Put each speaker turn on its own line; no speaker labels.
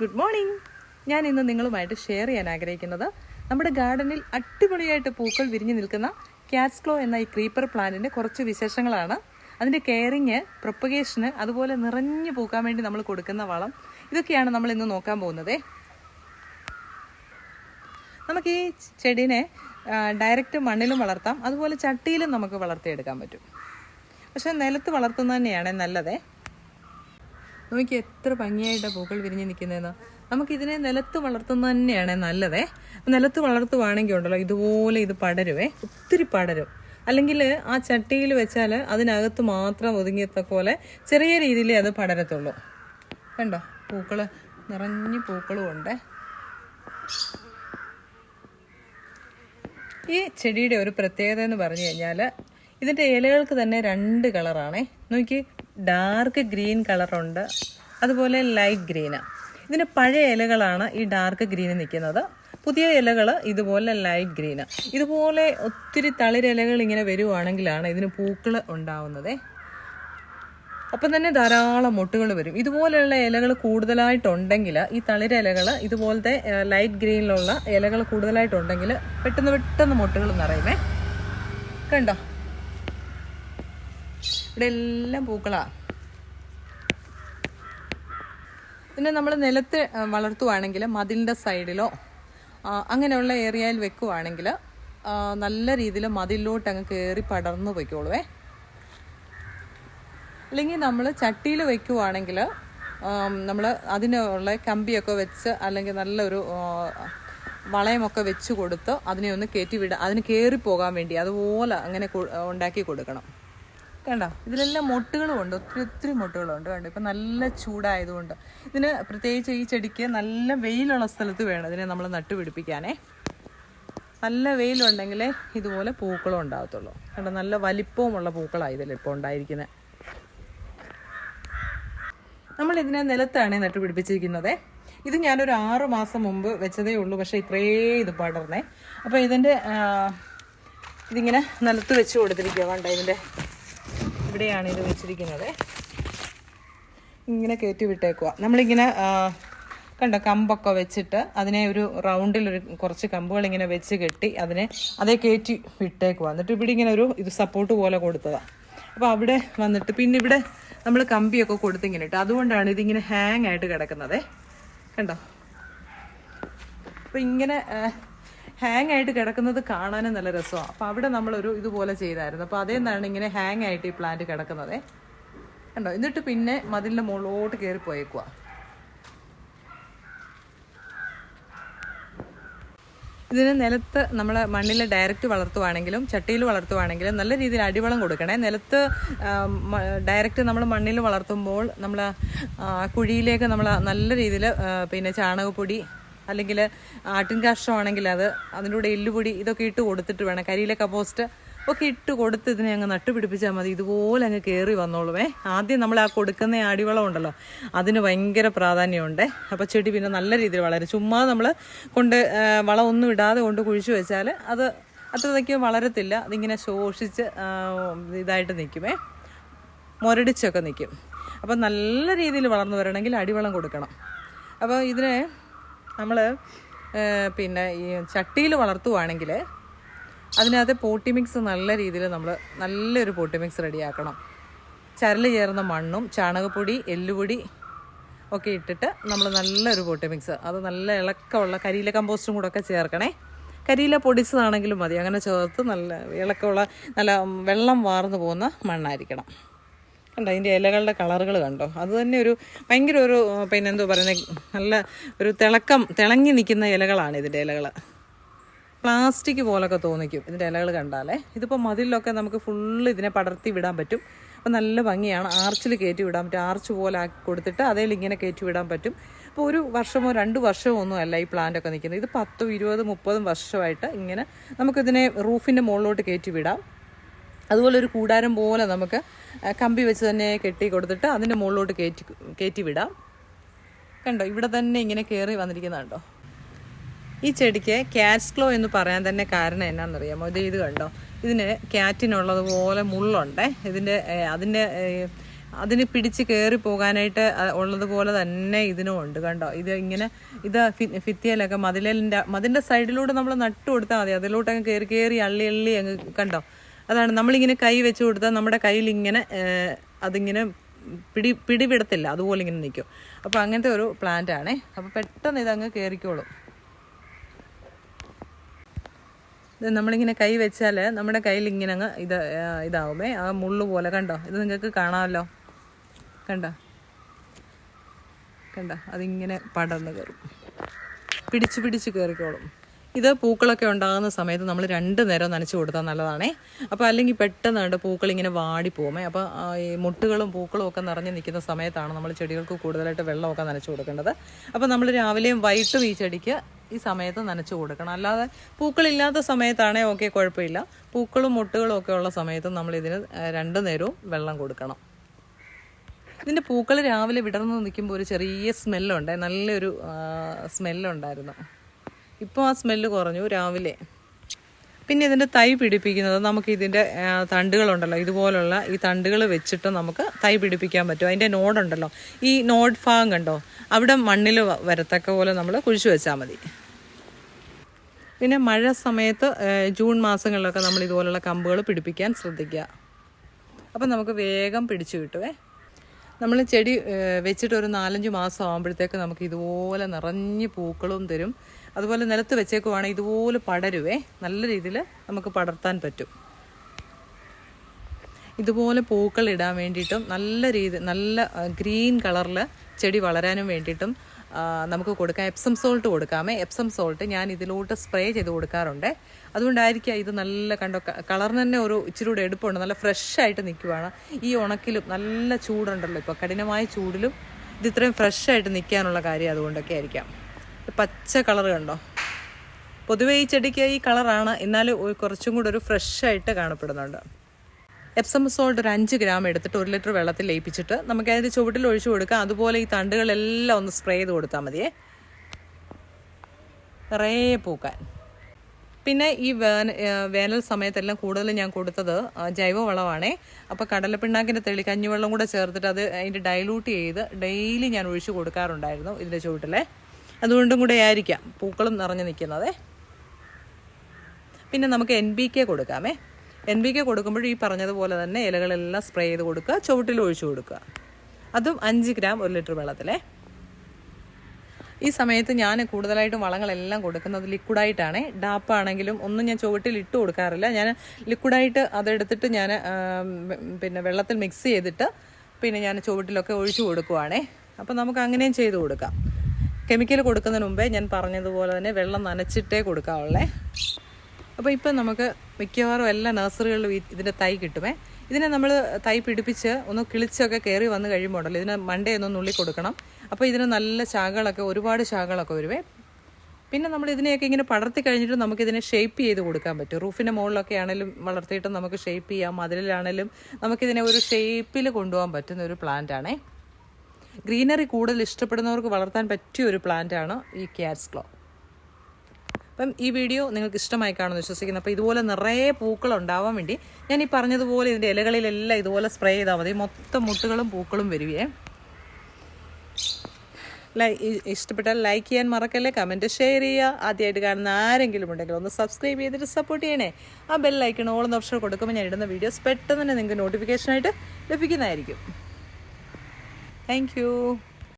Good morning ഞാൻ ഇന്ന് നിങ്ങളുമായിട്ട് ഷെയർ ചെയ്യാൻ ആഗ്രഹിക്കുന്നത് നമ്മുടെ ഗാർഡനിൽ അടിപൊളിയായിട്ട് പൂക്കൾ വിരിഞ്ഞു നിൽക്കുന്ന ക്യാറ്റ്സ്ക്ലോ എന്ന ഈ ക്രീപ്പർ പ്ലാന്റിന്റെ കുറച്ച് വിശേഷങ്ങളാണ്. അതിന്റെ കെയറിങ് പ്രൊപ്പഗേഷന് അതുപോലെ നിറഞ്ഞു പൂക്കാൻ വേണ്ടി നമ്മൾ കൊടുക്കുന്ന വളം. ഇതൊക്കെയാണ് നമ്മൾ ഇന്ന് നോക്കാൻ പോകുന്നത്. നമുക്ക് ഈ ചെടീനെ ഡയറക്റ്റ് മണ്ണിലും വളർത്താം. അതുപോലെ ചട്ടിയിലും നമുക്ക് വളർത്തിയെടുക്കാൻ പറ്റും. പക്ഷേ നിലത്ത് വളർത്തുന്നത് തന്നെയാണ് നല്ലതേ. നോക്കി എത്ര ഭംഗിയായിട്ടാണ് പൂക്കൾ വിരിഞ്ഞ് നിൽക്കുന്നതെന്ന്. നമുക്കിതിനെ നിലത്ത് വളർത്തുന്നത് തന്നെയാണ് നല്ലതേ. നിലത്ത് വളർത്തുവാണെങ്കിൽ ഉണ്ടല്ലോ ഇതുപോലെ ഇത് പടരുവേ ഒത്തിരി പടരും. അല്ലെങ്കിൽ ആ ചട്ടിയിൽ വെച്ചാൽ അതിനകത്ത് മാത്രം ഒതുങ്ങിയത്ത പോലെ ചെറിയ രീതിയിലേ അത് പടരത്തുള്ളൂ. കണ്ടോ? പൂക്കൾ നിറഞ്ഞ് പൂക്കളും ഉണ്ട് ഈ ചെടിയുടെ ഒരു പ്രത്യേകത എന്ന് പറഞ്ഞു കഴിഞ്ഞാൽ ഇതിന്റെ ഇലകൾക്ക് തന്നെ രണ്ട് കളറാണേ. നോക്കി ഡാർക്ക് ഗ്രീൻ കളറുണ്ട് അതുപോലെ ലൈറ്റ് ഗ്രീന് ഇതിന്റെ പഴയ ഇലകളാണ് ഈ ഡാർക്ക് ഗ്രീന് നിൽക്കുന്നത്. പുതിയ ഇലകൾ ഇതുപോലെ ലൈറ്റ് ഗ്രീന് ഇതുപോലെ ഒത്തിരി തളിരിലകൾ ഇങ്ങനെ വരുവാണെങ്കിലാണ് ഇതിന് പൂക്കൾ ഉണ്ടാവുന്നത്. അപ്പം തന്നെ ധാരാളം മുട്ടുകൾ വരും. ഇതുപോലെയുള്ള ഇലകൾ കൂടുതലായിട്ടുണ്ടെങ്കിൽ ഈ തളിരിലകൾ ഇതുപോലത്തെ ലൈറ്റ് ഗ്രീനിലുള്ള ഇലകൾ കൂടുതലായിട്ടുണ്ടെങ്കിൽ പെട്ടെന്ന് പെട്ടെന്ന് മുട്ടുകൾ നിറയുമേ. കണ്ടോ? ഇവിടെ എല്ലാം പൂക്കളാണ് പിന്നെ നമ്മൾ നിലത്ത് വളർത്തുവാണെങ്കിൽ മതിലിന്റെ സൈഡിലോ അങ്ങനെയുള്ള ഏരിയയിൽ വെക്കുവാണെങ്കിൽ നല്ല രീതിയിൽ മതിലിലോട്ട് അങ്ങ് കയറി പടർന്നു പോയിക്കോളുവേ. അല്ലെങ്കിൽ നമ്മൾ ചട്ടിയിൽ വെക്കുവാണെങ്കിൽ നമ്മൾ അതിനുള്ള കമ്പിയൊക്കെ വെച്ച് അല്ലെങ്കിൽ നല്ലൊരു വളയമൊക്കെ വെച്ച് കൊടുത്ത് അതിനെ ഒന്ന് കയറ്റി വിടുക അതിന് കയറി പോകാൻ വേണ്ടി അതുപോലെ അങ്ങനെ ഉണ്ടാക്കി കൊടുക്കണം. കണ്ടോ ഇതിലെല്ലാം മൊട്ടുകളും ഉണ്ട്. ഒത്തിരി ഒത്തിരി മൊട്ടുകളുണ്ട് കണ്ടോ? ഇപ്പം നല്ല ചൂടായതുകൊണ്ട്. ഇതിന് പ്രത്യേകിച്ച് ഈ ചെടിക്ക് നല്ല വെയിലുള്ള സ്ഥലത്ത് വേണം ഇതിനെ നമ്മൾ നട്ടുപിടിപ്പിക്കാനേ നല്ല വെയിലുണ്ടെങ്കിലേ ഇതുപോലെ പൂക്കളും ഉണ്ടാകത്തുള്ളൂ. കണ്ടോ? നല്ല വലിപ്പവുമുള്ള പൂക്കളാണ് ഇതിലിപ്പോൾ ഉണ്ടായിരിക്കുന്നത്. നമ്മൾ ഇതിനെ നിലത്താണ് നട്ടുപിടിപ്പിച്ചിരിക്കുന്നത് ഇത് ഞാനൊരു ആറ് മാസം മുമ്പ് വെച്ചതേ ഉള്ളൂ. പക്ഷേ ഇത്രേ ഇത് പടർന്നേ. അപ്പോൾ ഇതിന്റെ ഇതിങ്ങനെ നിലത്ത് വെച്ച് കൊടുത്തിരിക്കുക വേണ്ട ഇതിന്റെ ഇവിടെയാണ് ഇത് വെച്ചിരിക്കുന്നത്. ഇങ്ങനെ കയറ്റി വിട്ടേക്കുക നമ്മളിങ്ങനെ കണ്ടോ കമ്പൊക്കെ വെച്ചിട്ട് അതിനെ ഒരു റൗണ്ടിൽ ഒരു കുറച്ച് കമ്പുകൾ ഇങ്ങനെ വെച്ച് കെട്ടി അതിനെ അതേ കയറ്റി വിട്ടേക്കുക എന്നിട്ട് ഇവിടെ ഇങ്ങനെ ഒരു ഇത് സപ്പോർട്ട് പോലെ കൊടുത്തതാണ് അപ്പോൾ അവിടെ വന്നിട്ട് പിന്നെ ഇവിടെ നമ്മൾ കമ്പിയൊക്കെ കൊടുത്തിങ്ങനെ ഇട്ട് അതുകൊണ്ടാണ് ഇതിങ്ങനെ ഹാങ് ആയിട്ട് കിടക്കുന്നത്. കണ്ടോ? അപ്പോൾ ഇങ്ങനെ ഹാങ് ആയിട്ട് കിടക്കുന്നത് കാണാനും നല്ല രസമാണ് അപ്പോൾ അവിടെ നമ്മളൊരു ഇതുപോലെ ചെയ്തായിരുന്നു. അപ്പോൾ അതേ നിന്നാണ് ഇങ്ങനെ ഹാങ് ആയിട്ട് ഈ പ്ലാന്റ് കിടക്കുന്നത്. കണ്ടോ? എന്നിട്ട് പിന്നെ മതിലിന്റെ മുകളിലോട്ട് കയറി പോയേക്കുക ഇതിന് നിലത്ത് നമ്മൾ മണ്ണിൽ ഡയറക്റ്റ് വളർത്തുവാണെങ്കിലും ചട്ടിയിൽ വളർത്തുവാണെങ്കിലും നല്ല രീതിയിൽ അടിവളം കൊടുക്കണേ. നിലത്ത് ഡയറക്റ്റ് നമ്മൾ മണ്ണിൽ വളർത്തുമ്പോൾ നമ്മൾ കുഴിയിലേക്ക് നമ്മൾ നല്ല രീതിയിൽ പിന്നെ ചാണകപ്പൊടി അല്ലെങ്കിൽ ആട്ടിൻ കാഷ്ടമാണെങ്കിൽ അത് അതിന്റെ കൂടെ എല്ലുപൊടി ഇതൊക്കെ ഇട്ട് കൊടുത്തിട്ട് വേണം. കരിയിലെ കമ്പോസ്റ്റ് ഒക്കെ ഇട്ട് കൊടുത്ത് ഇതിനെ അങ്ങ് നട്ടുപിടിപ്പിച്ചാൽ മതി. ഇതുപോലെ അങ്ങ് കയറി വന്നോളുമേ ആദ്യം നമ്മൾ ആ കൊടുക്കുന്ന ആടിവളം ഉണ്ടല്ലോ അതിന് ഭയങ്കര പ്രാധാന്യമുണ്ട്. അപ്പോൾ ചെടി പിന്നെ നല്ല രീതിയിൽ വളരും. ചുമ്മാ നമ്മൾ കൊണ്ട് വളമൊന്നും ഇടാതെ കൊണ്ട് കുഴിച്ചു വെച്ചാൽ അത് അത്രയ്ക്ക് വളരത്തില്ല. അതിങ്ങനെ ശോഷിച്ച് ഇതായിട്ട് നിൽക്കുമേ മുരടിച്ചൊക്കെ നിൽക്കും. അപ്പം നല്ല രീതിയിൽ വളർന്നു വരണമെങ്കിൽ അടിവളം കൊടുക്കണം. അപ്പോൾ ഇതിനെ നമ്മൾ പിന്നെ ഈ ചട്ടിയിൽ വളർത്തുവാണെങ്കിൽ അതിനകത്ത് പോട്ടി മിക്സ് നല്ല രീതിയിൽ നമ്മൾ നല്ലൊരു പോട്ടി മിക്സ് റെഡിയാക്കണം. ചരൽ ചേർന്ന മണ്ണും ചാണകപ്പൊടി എല്ലുപൊടി ഒക്കെ ഇട്ടിട്ട് നമ്മൾ നല്ലൊരു പോട്ടി മിക്സ്. അത് നല്ല ഇളക്കമുള്ള കരിയില കമ്പോസ്റ്റും കൂടെ ഒക്കെ ചേർക്കണേ. കരിയില പൊടിച്ചതാണെങ്കിലും മതി. അങ്ങനെ ചേർത്ത് നല്ല ഇളക്കമുള്ള നല്ല വെള്ളം വാർന്നു പോകുന്ന മണ്ണായിരിക്കണം. കണ്ടോ? അതിന്റെ ഇലകളുടെ കളറുകൾ കണ്ടോ? അത് തന്നെ ഒരു ഭയങ്കര ഒരു പിന്നെ എന്തോ പറയുന്നത് നല്ല ഒരു തിളക്കം തിളങ്ങി നിൽക്കുന്ന ഇലകളാണ് ഇതിന്റെ ഇലകൾ പ്ലാസ്റ്റിക് പോലൊക്കെ തോന്നിക്കും ഇതിന്റെ ഇലകൾ കണ്ടാലേ. ഇതിപ്പോൾ മതിലൊക്കെ നമുക്ക് ഫുള്ള് ഇതിനെ പടർത്തി വിടാൻ പറ്റും. അപ്പോൾ നല്ല ഭംഗിയാണ്. ആർച്ചിൽ കയറ്റി വിടാൻ പറ്റും. ആർച്ച് പോലെ ആക്കി കൊടുത്തിട്ട് അതേൽ ഇങ്ങനെ കയറ്റി വിടാൻ പറ്റും. അപ്പോൾ ഒരു വർഷമോ രണ്ട് വർഷമോ ഒന്നും അല്ല ഈ പ്ലാന്റ് ഒക്കെ നിൽക്കുന്നത്. ഇത് പത്തും ഇരുപതും മുപ്പതും വർഷമായിട്ട് ഇങ്ങനെ നമുക്കിതിനെ റൂഫിന്റെ മുകളിലോട്ട് കയറ്റി വിടാം. അതുപോലെ ഒരു കൂടാരം പോലെ നമുക്ക് കമ്പി വെച്ച് തന്നെ കെട്ടി കൊടുത്തിട്ട് അതിന്റെ മുകളിലോട്ട് കയറ്റി കയറ്റി വിടാം. കണ്ടോ ഇവിടെ തന്നെ ഇങ്ങനെ കയറി വന്നിരിക്കുന്നുണ്ടോ ഈ ചെടിക്ക് ക്യാറ്റ്സ്ക്ലോ എന്ന് പറയാൻ തന്നെ കാരണം എന്നാണെന്നറിയാമോ? ഇത് ഇത് കണ്ടോ? ഇതിന് ക്യാറ്റിനുള്ളതുപോലെ മുള്ളുണ്ട്. ഇതിന്റെ അതിന്റെ അതിന് പിടിച്ച് കയറി പോകാനായിട്ട് ഉള്ളതുപോലെ തന്നെ ഇതിനും ഉണ്ട് കണ്ടോ? ഇത് ഇങ്ങനെ ഇത് ഫി- മതിലിന്റെ മതിലിന്റെ സൈഡിലൂടെ നമ്മൾ നട്ടു കൊടുത്താൽ മതി. അതിലോട്ടങ്ങ് കയറി കയറി അള്ളി അള്ളി അങ്ങ് കണ്ടോ? അതാണ് നമ്മളിങ്ങനെ കൈ വെച്ച് കൊടുത്താൽ നമ്മുടെ കയ്യിൽ ഇങ്ങനെ അതിങ്ങനെ പിടി പിടിവിടത്തില്ല അതുപോലെ ഇങ്ങനെ നിൽക്കും അപ്പോൾ അങ്ങനത്തെ ഒരു പ്ലാന്റ് ആണേ. അപ്പോൾ പെട്ടെന്ന് ഇതങ്ങ് കയറിക്കോളും ഇത് നമ്മളിങ്ങനെ കൈ വെച്ചാൽ നമ്മുടെ കയ്യിൽ ഇങ്ങനെ അങ്ങ് ഇത് ഇതാവുമേ. ആ മുള്ളു പോലെ കണ്ടോ? ഇത് നിങ്ങൾക്ക് കാണാമല്ലോ. കണ്ടോ? കണ്ടോ? അതിങ്ങനെ പടർന്ന് കയറും പിടിച്ച് പിടിച്ച് കയറിക്കോളും ഇത് പൂക്കളൊക്കെ ഉണ്ടാകുന്ന സമയത്ത് നമ്മൾ രണ്ട് നേരം നനച്ച് കൊടുത്താൽ നല്ലതാണേ. അപ്പോൾ അല്ലെങ്കിൽ പെട്ടെന്ന് കണ്ട് പൂക്കൾ ഇങ്ങനെ വാടി പോകുമേ. അപ്പോൾ ഈ മുട്ടുകളും പൂക്കളും ഒക്കെ നിറഞ്ഞ് നിൽക്കുന്ന സമയത്താണ് നമ്മൾ ചെടികൾക്ക് കൂടുതലായിട്ട് വെള്ളമൊക്കെ നനച്ച് കൊടുക്കേണ്ടത്. അപ്പോൾ നമ്മൾ രാവിലെയും വൈകിട്ടും ഈ ചെടിക്ക് ഈ സമയത്ത് നനച്ച് കൊടുക്കണം. അല്ലാതെ പൂക്കളില്ലാത്ത സമയത്താണേ ഓക്കെ കുഴപ്പമില്ല. പൂക്കളും മുട്ടുകളും ഒക്കെ ഉള്ള സമയത്ത് നമ്മൾ ഇതിന് രണ്ട് നേരവും വെള്ളം കൊടുക്കണം. ഇതിന്റെ പൂക്കൾ രാവിലെ വിടർന്ന് നിൽക്കുമ്പോൾ ഒരു ചെറിയ സ്മെല്ലുണ്ട്. നല്ലൊരു സ്മെല്ലുണ്ടായിരുന്നു. ഇപ്പോൾ ആ സ്മെല്ല് കുറഞ്ഞു രാവിലെ. പിന്നെ ഇതിന്റെ തൈ പിടിപ്പിക്കുന്നത് നമുക്ക് ഇതിന്റെ തണ്ടുകളുണ്ടല്ലോ. ഇതുപോലുള്ള ഈ തണ്ടുകൾ വെച്ചിട്ട് നമുക്ക് തൈ പിടിപ്പിക്കാൻ പറ്റും. അതിന്റെ നോഡുണ്ടല്ലോ ഈ നോഡ് ഭാഗം കണ്ടോ? അവിടെ മണ്ണിൽ വരത്തക്ക പോലെ നമ്മൾ കുഴിച്ചു വെച്ചാൽ മതി. പിന്നെ മഴ സമയത്ത് ജൂൺ മാസങ്ങളിലൊക്കെ നമ്മൾ ഇതുപോലുള്ള കമ്പുകൾ പിടിപ്പിക്കാൻ ശ്രദ്ധിക്കുക. അപ്പം നമുക്ക് വേഗം പിടിച്ചു കിട്ടുവേ. നമ്മൾ ചെടി വെച്ചിട്ട് ഒരു നാലഞ്ച് മാസം ആകുമ്പോഴത്തേക്ക് നമുക്ക് ഇതുപോലെ നിറഞ്ഞ് പൂക്കളും തരും. അതുപോലെ നിലത്ത് വെച്ചേക്കുവാണെങ്കിൽ ഇതുപോലെ പടരുവേ. നല്ല രീതിയിൽ നമുക്ക് പടർത്താൻ പറ്റും. ഇതുപോലെ പൂക്കൾ ഇടാൻ വേണ്ടിയിട്ടും നല്ല രീതി നല്ല ഗ്രീൻ കളറിൽ ചെടി വളരാനും വേണ്ടിയിട്ടും നമുക്ക് കൊടുക്കാം. എപ്സം സോൾട്ട് കൊടുക്കാമേ. എപ്സം സോൾട്ട് ഞാൻ ഇതിലോട്ട് സ്പ്രേ ചെയ്ത് കൊടുക്കാറുണ്ട്. അതുകൊണ്ടായിരിക്കാം ഇത് നല്ല കണ്ടോ കളറിന് തന്നെ ഒരു ഇച്ചിരി കൂടെ എടുപ്പുണ്ട്. നല്ല ഫ്രഷ് ആയിട്ട് നിൽക്കുവാണ്. ഈ ഉണക്കിലും നല്ല ചൂടുണ്ടല്ലോ. ഇപ്പോൾ കഠിനമായ ചൂടിലും ഇത് ഇത്രയും ഫ്രഷ് ആയിട്ട് നിൽക്കാനുള്ള കാര്യം അതുകൊണ്ടൊക്കെ ആയിരിക്കാം. പച്ച കളർ കണ്ടോ? പൊതുവെ ഈ ചെടിക്ക് ഈ കളറാണ്. എന്നാൽ കുറച്ചും കൂടെ ഒരു ഫ്രഷ് ആയിട്ട് കാണപ്പെടുന്നുണ്ട്. എപ്സം സോൾട്ട് ഒരു അഞ്ച് ഗ്രാം എടുത്തിട്ട് ഒരു ലിറ്റർ വെള്ളത്തിൽ ലയിപ്പിച്ചിട്ട് നമുക്ക് അതിന്റെ ചുവട്ടിൽ ഒഴിച്ചു കൊടുക്കാം. അതുപോലെ ഈ തണ്ടുകളെല്ലാം ഒന്ന് സ്പ്രേ ചെയ്ത് കൊടുത്താൽ മതിയേ. നിറയെ പൂക്കാൻ. പിന്നെ ഈ വേന വേനൽ സമയത്തെല്ലാം കൂടുതൽ ഞാൻ കൊടുത്തത് ജൈവ ജൈവവളമാണേ. അപ്പോൾ കടലപ്പിണ്ണാക്കിന്റെ തെളി കഞ്ഞിവെള്ളം കൂടെ ചേർത്തിട്ട് അത് അതിന്റെ ഡൈലൂട്ട് ചെയ്ത് ഡെയിലി ഞാൻ ഒഴിച്ചു കൊടുക്കാറുണ്ടായിരുന്നു ഇതിന്റെ ചുവട്ടിലെ. അതുകൊണ്ടും കൂടെ ആയിരിക്കാം. പൂക്കളും നിറഞ്ഞു നിൽക്കുന്നതേ. പിന്നെ നമുക്ക് എൻ ബി കെ കൊടുക്കാമേ. എൻ ബി കെ കൊടുക്കുമ്പോൾ ഈ പറഞ്ഞതുപോലെ തന്നെ ഇലകളെല്ലാം സ്പ്രേ ചെയ്ത് കൊടുക്കുക. ചുവട്ടിൽ ഒഴിച്ചു കൊടുക്കുക. അതും അഞ്ച് ഗ്രാം ഒരു ലിറ്റർ വെള്ളത്തിലേ. ഈ സമയത്ത് ഞാൻ കൂടുതലായിട്ടും വളങ്ങളെല്ലാം കൊടുക്കുന്നത് ലിക്വിഡായിട്ടാണ്. ഡാപ്പാണെങ്കിലും ഒന്നും ഞാൻ ചുവട്ടിൽ ഇട്ട് കൊടുക്കാറില്ല. ഞാൻ ലിക്വിഡായിട്ട് അതെടുത്തിട്ട് ഞാൻ പിന്നെ വെള്ളത്തിൽ മിക്സ് ചെയ്തിട്ട് പിന്നെ ഞാൻ ചുവട്ടിലൊക്കെ ഒഴിച്ചു കൊടുക്കുവാണേ. അപ്പോൾ നമുക്ക് അങ്ങനെയും ചെയ്ത് കൊടുക്കാം. കെമിക്കൽ കൊടുക്കുന്നതിന് മുമ്പേ ഞാൻ പറഞ്ഞതുപോലെ തന്നെ വെള്ളം നനച്ചിട്ടേ കൊടുക്കാവുള്ളേ. അപ്പോൾ ഇപ്പം നമുക്ക് മിക്കവാറും എല്ലാ നഴ്സറികളിലും ഇതിന്റെ തൈ കിട്ടുമേ. ഇതിനെ നമ്മൾ തൈ പിടിപ്പിച്ച് ഒന്ന് കിളിച്ചൊക്കെ കയറി വന്ന് കഴിയുമ്പോൾ ഉണ്ടല്ലോ ഇതിന് മണ്ടയൊന്ന് നുള്ളി കൊടുക്കണം. അപ്പോൾ ഇതിന് നല്ല ശാഖകളൊക്കെ ഒരുപാട് ശാഖകളൊക്കെ വരുവേ. പിന്നെ നമ്മൾ ഇതിനെയൊക്കെ ഇങ്ങനെ പടർത്തി കഴിഞ്ഞിട്ട് നമുക്കിതിനെ ഷേപ്പ് ചെയ്ത് കൊടുക്കാൻ പറ്റും. റൂഫിന്റെ മുകളിലൊക്കെ ആണെങ്കിലും വളർത്തിയിട്ട് നമുക്ക് ഷേപ്പ് ചെയ്യാം. മതിലിലാണെങ്കിലും നമുക്കിതിനെ ഒരു ഷേപ്പിൽ കൊണ്ടുപോകാൻ പറ്റുന്ന ഒരു പ്ലാന്റ് ആണേ ഗ്രീനറി കൂടുതൽ ഇഷ്ടപ്പെടുന്നവർക്ക് വളർത്താൻ പറ്റിയ ഒരു പ്ലാന്റ് ആണ് ഈ ക്യാറ്റ്സ് ക്ലോ അപ്പം ഈ വീഡിയോ നിങ്ങൾക്ക് ഇഷ്ടമായി കാണുമെന്ന് വിശ്വസിക്കുന്നു. അപ്പോൾ ഇതുപോലെ നിറയെ പൂക്കൾ ഉണ്ടാവാൻ വേണ്ടി ഞാൻ ഈ പറഞ്ഞതുപോലെ ഇതിന്റെ ഇലകളിലെല്ലാം ഇതുപോലെ സ്പ്രേ ചെയ്താൽ മതി. മൊത്തം മുട്ടുകളും പൂക്കളും വരുവേ. ലൈ ഇഷ്ടപ്പെട്ടാൽ ലൈക്ക് ചെയ്യാൻ മറക്കല്ലേ? കമന്റ് ഷെയർ ചെയ്യുക. ആദ്യമായിട്ട് കാണുന്ന ആരെങ്കിലും ഉണ്ടെങ്കിൽ ഒന്ന് സബ്സ്ക്രൈബ് ചെയ്തിട്ട് സപ്പോർട്ട് ചെയ്യണേ. ആ ബെൽ ഐക്കൺ ഓളം ഓപ്ഷൻ കൊടുക്കുമ്പോൾ ഞാൻ ഇടുന്ന വീഡിയോസ് പെട്ടെന്ന് തന്നെ നിങ്ങൾക്ക് നോട്ടിഫിക്കേഷനായിട്ട് ലഭിക്കുന്നതായിരിക്കും. Thank you.